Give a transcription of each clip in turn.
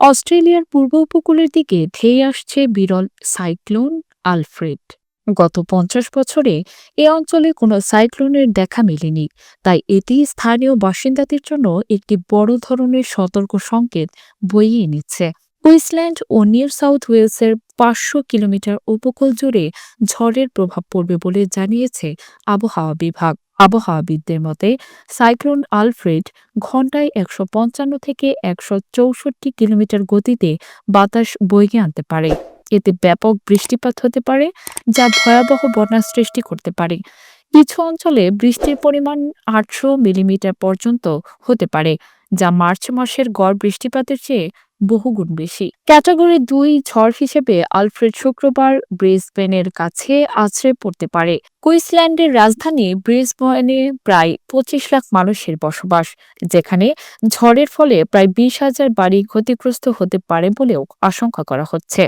অস্ট্রেলিয়ার পূর্ব উপকূলের দিকে ধেয়ে আসছে বিরল সাইক্লোন আলফ্রেড। গত পঞ্চাশ বছরে এ অঞ্চলে কোনো সাইক্লোনের দেখা মেলেনি, তাই এটি স্থানীয় বাসিন্দাদের জন্য একটি বড় ধরনের সতর্ক সংকেত বইয়ে এনেছে। কুইসল্যান্ড ও নিউ সাউথ ওয়েলসের পাঁচশো কিলোমিটার উপকূল জুড়ে ঝড়ের প্রভাব পড়বে বলে জানিয়েছে আবহাওয়া বিভাগ। আবহাওয়াবিদদের মতে, সাইক্লোন আলফ্রেড ঘন্টায় একশো পঞ্চান্ন থেকে একশো চৌষট্টি কিলোমিটার গতিতে বাতাস বইয়ে আনতে পারে। এতে ব্যাপক বৃষ্টিপাত হতে পারে, যা ভয়াবহ বন্যার সৃষ্টি করতে পারে। কিছু অঞ্চলে বৃষ্টির পরিমাণ আটশো মিলিমিটার পর্যন্ত হতে পারে, যা মার্চ মাসের গড় বৃষ্টিপাতের চেয়ে বহুগুণ বেশি। ক্যাটাগরি দুই ঝড় হিসেবে আলফ্রেড শুক্রবার ব্রিসবেনের কাছে আছড়ে পড়তে পারে। কুইসল্যান্ডের রাজধানী ব্রিসবেনে প্রায় পঁচিশ লাখ মানুষের বসবাস, যেখানে ঝড়ের ফলে প্রায় বিশ হাজার বাড়ি ক্ষতিগ্রস্ত হতে পারে বলেও আশঙ্কা করা হচ্ছে।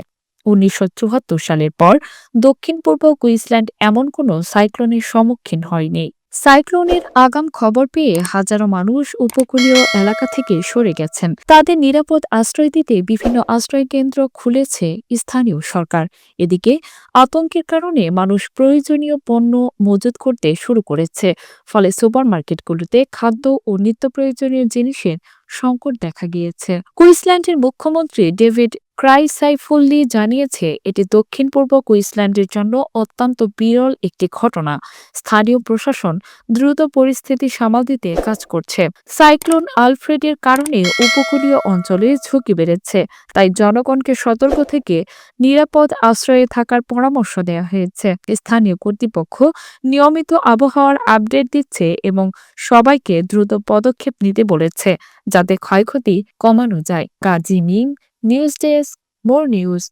উনিশশো চুয়াত্তর সালের পর দক্ষিণ পূর্ব কুইসল্যান্ড এমন কোনো সাইক্লোনের সম্মুখীন হয়নি। সাইক্লোনের আগাম খবর পেয়ে হাজারো মানুষ উপকূলীয় এলাকা থেকে সরে গেছেন। তাদের নিরাপদ আশ্রয় দিতে বিভিন্ন আশ্রয় কেন্দ্র খুলেছে স্থানীয় সরকার। এদিকে আতঙ্কের কারণে মানুষ প্রয়োজনীয় পণ্য মজুত করতে শুরু করেছে। ফলে সুপারমার্কেটগুলোতে খাদ্য ও নিত্য প্রয়োজনীয় জিনিসের সংকট দেখা গিয়েছে। কুইসল্যান্ডের মুখ্যমন্ত্রী ডেভিড ক্রাইসাইফুল্লি জানিয়েছে, এটি দক্ষিণ পূর্ব কুইসল্যান্ডের জন্য অত্যন্ত বিরল একটি ঘটনা। স্থানীয় প্রশাসন দ্রুত পরিস্থিতি সামাল দিতে কাজ করছে। সাইক্লোন আলফ্রেডের কারণে উপকূলীয় অঞ্চলে ঝুঁকি বেড়েছে, তাই জনগণকে সতর্ক থেকে নিরাপদ আশ্রয়ে থাকার পরামর্শ দেওয়া হয়েছে। স্থানীয় কর্তৃপক্ষ নিয়মিত আবহাওয়ার আপডেট দিচ্ছে এবং সবাইকে দ্রুত পদক্ষেপ নিতে বলেছে, যাতে ক্ষয়ক্ষতি কমানো যায়। কাজী মিং News Desk, more news,